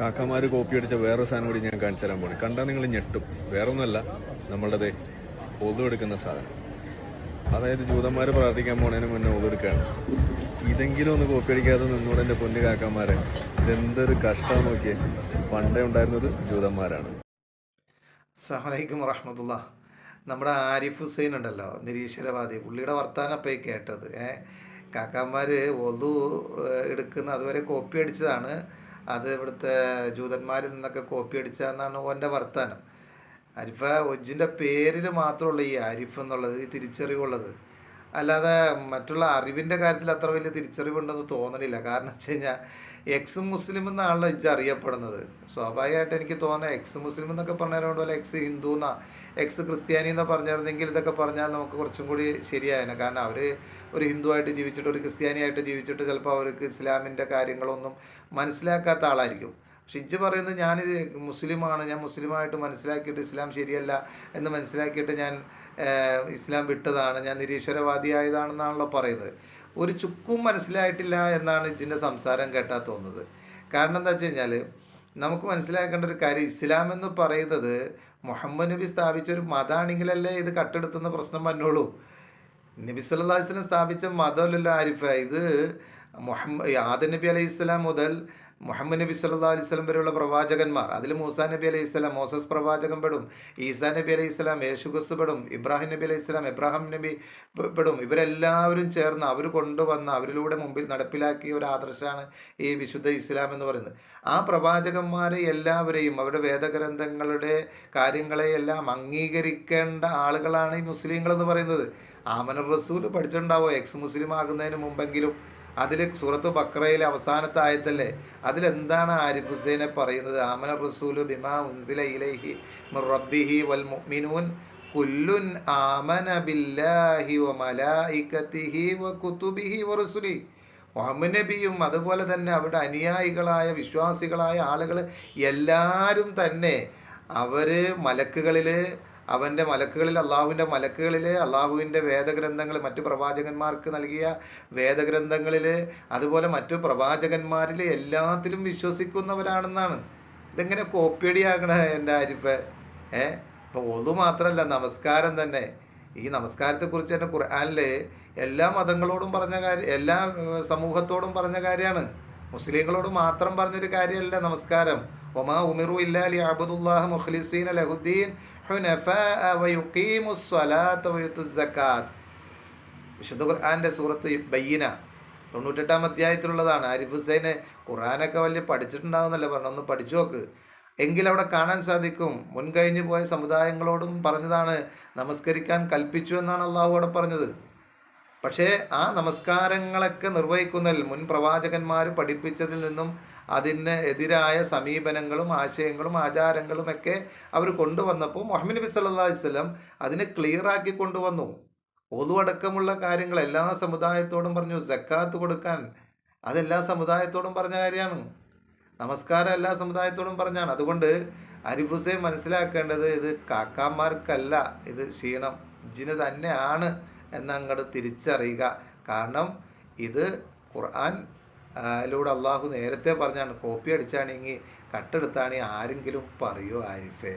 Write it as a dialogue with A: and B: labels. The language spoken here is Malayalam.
A: കാക്കമാര് കോപ്പി അടിച്ച വേറെ സാധനം കൂടി ഞാൻ കാണിച്ചു തരാൻ പോണേ. കണ്ടാൽ നിങ്ങൾ ഞെട്ടും. വേറെ ഒന്നുമല്ല നമ്മളുടെ ഒതുവെടുക്കുന്ന സാധനം. അതായത് ജൂതന്മാർ പ്രാർത്ഥിക്കാൻ പോണതിന് മുന്നേ ഒതുവെടുക്കുകയാണ് ഇതെങ്കിലും ഒന്ന് കോപ്പി അടിക്കാതെ നിന്നൂടെ എന്റെ പൊന്നു കാക്കന്മാരെ ഇതെന്തൊരു കഷ്ടം നോക്കിയേ. പണ്ടേ ഉണ്ടായിരുന്നത് ജൂതന്മാരാണ്.
B: സഹലൈക്കും വറഹമത്തുള്ള നമ്മുടെ ആരിഫ് ഹുസൈൻ ഉണ്ടല്ലോ നിരീശ്വരവാദി. പുള്ളിയുടെ വർത്താനം അപ്പോൾ കേട്ടത്. ഏഹ് കാക്കാന്മാർ ഒതു എടുക്കുന്ന അതുവരെ കോപ്പി അടിച്ചതാണ്. അത് ഇവിടുത്തെ ജൂതന്മാരിൽ നിന്നൊക്കെ കോപ്പി അടിച്ചതെന്നാണ് ഓന്റെ വർത്താനം. അരിഫ ഒജിന്റെ പേരിൽ മാത്രമുള്ള ഈ ആരിഫ് എന്നുള്ളത് ഈ തിരിച്ചറിവുള്ളത്. അല്ലാതെ മറ്റുള്ള അറിവിന്റെ കാര്യത്തിൽ അത്ര വലിയ തിരിച്ചറിവുണ്ടെന്ന് തോന്നണില്ല. കാരണം വെച്ച് കഴിഞ്ഞാൽ എക്സ് മുസ്ലിം എന്നാണല്ലോ ഇജ്ജ് അറിയപ്പെടുന്നത്. സ്വാഭാവികമായിട്ട് എനിക്ക് തോന്നുന്നത് എക്സ് മുസ്ലിം എന്നൊക്കെ പറഞ്ഞതുകൊണ്ട് പോലെ എക്സ് ഹിന്ദു എന്നാ എക്സ് ക്രിസ്ത്യാനി എന്ന് പറഞ്ഞിരുന്നെങ്കിൽ ഇതൊക്കെ പറഞ്ഞാൽ നമുക്ക് കുറച്ചും കൂടി ശരിയായേനെ. കാരണം അവർ ഒരു ഹിന്ദു ആയിട്ട് ജീവിച്ചിട്ട് ഒരു ക്രിസ്ത്യാനിയായിട്ട് ജീവിച്ചിട്ട് ചിലപ്പോൾ അവർക്ക് ഇസ്ലാമിന്റെ കാര്യങ്ങളൊന്നും മനസ്സിലാക്കാത്ത ആളായിരിക്കും. ഇജ്ജ് പറയുന്നത് ഞാൻ മുസ്ലിമാണ് ഞാൻ മുസ്ലിമായിട്ട് മനസ്സിലാക്കിയിട്ട് ഇസ്ലാം ശരിയല്ല എന്ന് മനസ്സിലാക്കിയിട്ട് ഞാൻ ഇസ്ലാം വിട്ടതാണ് ഞാൻ നിരീശ്വരവാദിയായതാണെന്നാണല്ലോ പറയുന്നത്. ഒരു ചുക്കും മനസ്സിലായിട്ടില്ല എന്നാണ് ഇജിന്റെ സംസാരം കേട്ടാൽ തോന്നുന്നത്. കാരണം എന്താ വെച്ച് കഴിഞ്ഞാൽ നമുക്ക് മനസ്സിലാക്കേണ്ട ഒരു കാര്യം ഇസ്ലാം എന്ന് പറയുന്നത് മുഹമ്മദ് നബി സ്ഥാപിച്ച ഒരു മതമാണെങ്കിലല്ലേ ഇത് കട്ടെടുത്തുന്ന പ്രശ്നം വന്നോളൂ. നബി സല്ലാസ്ലം സ്ഥാപിച്ച മതമല്ലല്ലോ ആരിഫ ഇത് മുഹമ്മദ് ആദ നബി അലൈഹി ഇസ്ലാം മുതൽ മുഹമ്മദ് നബി സല്ലാ അലൈഹി സ്വലം വരെയുള്ള പ്രവാചകന്മാർ അതിൽ മൂസ നബി അലൈഹി സ്വലാം മോസസ് പ്രവാചകൻ പെടും ഈസാ നബി അലൈഹി സ്വലാം യേശു ക്രിസ്തു പെടും ഇബ്രാഹിം നബി അലൈഹി സ്വലാം ഇബ്രാഹിം നബി പെടും. ഇവരെല്ലാവരും ചേർന്ന് അവർ കൊണ്ടുവന്ന അവരിലൂടെ മുമ്പിൽ നടപ്പിലാക്കിയ ഒരു ആദർശമാണ് ഈ വിശുദ്ധ ഇസ്ലാം എന്ന് പറയുന്നത്. ആ പ്രവാചകന്മാരെ എല്ലാവരെയും അവരുടെ വേദഗ്രന്ഥങ്ങളുടെ കാര്യങ്ങളെയെല്ലാം അംഗീകരിക്കേണ്ട ആളുകളാണ് ഈ മുസ്ലിങ്ങൾ എന്ന് പറയുന്നത്. ആമന റസൂൽ പഠിച്ചിട്ടുണ്ടാവോ? എക്സ് മുസ്ലിം ആകുന്നതിന് മുമ്പെങ്കിലും. അതിൽ സൂറത്ത് ബക്രയിലെ അവസാനത്തെ ആയത്തല്ലേ? അതിലെന്താണ് ആരിഫ് ഹുസൈനെ പറയുന്നത്? ആമന റസൂലു ബിമാ ഉൻസില ഇലൈഹി റബ്ബിഹി വൽ മുഅ്മിനൂൻ കുല്ലുൻ ആമന ബില്ലാഹി വ മലായികതിഹി വ കുതുബിഹി വ അതുപോലെ തന്നെ അവരുടെ അനുയായികളായ വിശ്വാസികളായ ആളുകൾ എല്ലാവരും തന്നെ അവർ മലക്കുകളിൽ അവന്റെ മലക്കുകളിൽ അള്ളാഹുവിന്റെ മലക്കുകളിൽ അള്ളാഹുവിന്റെ വേദഗ്രന്ഥങ്ങൾ മറ്റു പ്രവാചകന്മാർക്ക് നൽകിയ വേദഗ്രന്ഥങ്ങളിൽ അതുപോലെ മറ്റു പ്രവാചകന്മാരിൽ എല്ലാത്തിലും വിശ്വസിക്കുന്നവരാണെന്നാണ്. ഇതെങ്ങനെ കോപ്പിയടിയാകണ എന്റെ ആരിഫ്? ഏ? അപ്പോൾ ഒതു മാത്രമല്ല നമസ്കാരം തന്നെ. ഈ നമസ്കാരത്തെക്കുറിച്ച് തന്നെ ഖുർആാനിൽ എല്ലാ മതങ്ങളോടും പറഞ്ഞ കാര്യം എല്ലാ സമൂഹത്തോടും പറഞ്ഞ കാര്യമാണ്. മുസ്ലിങ്ങളോട് മാത്രം പറഞ്ഞൊരു കാര്യമല്ല നമസ്കാരം. ഒമാ ഉമിറു ഇല്ലാലി അബുദുല്ലാഹ് മുഖ്ലിസീൻ ലഹുദ്ദീൻ. വിശുദ്ധ ഖുർആന്റെ സൂറത്ത് ബയ്യന തൊണ്ണൂറ്റെട്ടാം അധ്യായത്തിലുള്ളതാണ്. ആരിഫ് ഹുസൈന് ഖുറാനൊക്കെ വലിയ പഠിച്ചിട്ടുണ്ടാവുന്നല്ലേ? പറഞ്ഞു ഒന്ന് പഠിച്ചു നോക്ക്. എങ്കിൽ അവിടെ കാണാൻ സാധിക്കും. മുൻകഴിഞ്ഞു പോയ സമുദായങ്ങളോടും പറഞ്ഞതാണ് നമസ്കരിക്കാൻ കൽപ്പിച്ചു എന്നാണ് അള്ളാഹു അവിടെ പറഞ്ഞത്. പക്ഷേ ആ നമസ്കാരങ്ങളൊക്കെ നിർവഹിക്കുന്നതിൽ മുൻ പ്രവാചകന്മാർ പഠിപ്പിച്ചതിൽ നിന്നും അതിന് എതിരായ സമീപനങ്ങളും ആശയങ്ങളും ആചാരങ്ങളും ഒക്കെ അവർ കൊണ്ടുവന്നപ്പോൾ മുഹമ്മദ് നബി അലൈഹി വസല്ലം അതിനെ ക്ലിയർ ആക്കി കൊണ്ടുവന്നു. ഒതുവടക്കമുള്ള കാര്യങ്ങൾ എല്ലാ സമുദായത്തോടും പറഞ്ഞു ജക്കാത്ത് കൊടുക്കാൻ. അതെല്ലാ സമുദായത്തോടും പറഞ്ഞ കാര്യമാണ്. നമസ്കാരം എല്ലാ സമുദായത്തോടും പറഞ്ഞാണ്. അതുകൊണ്ട് അരിഫ് ഹുസൈൻ മനസ്സിലാക്കേണ്ടത് ഇത് കാക്കാമാർക്കല്ല ഇത് ക്ഷീണം. ഇജിന് തന്നെയാണ് എന്നങ്ങോട്ട് തിരിച്ചറിയുക. കാരണം ഇത് ഖുർആൻ ലൂടെ അള്ളാഹു നേരത്തെ പറഞ്ഞാണ് കോപ്പി അടിച്ചാണെങ്കിൽ കട്ടെടുത്താണെങ്കിൽ ആരെങ്കിലും പറയൂ ആരിഫേ.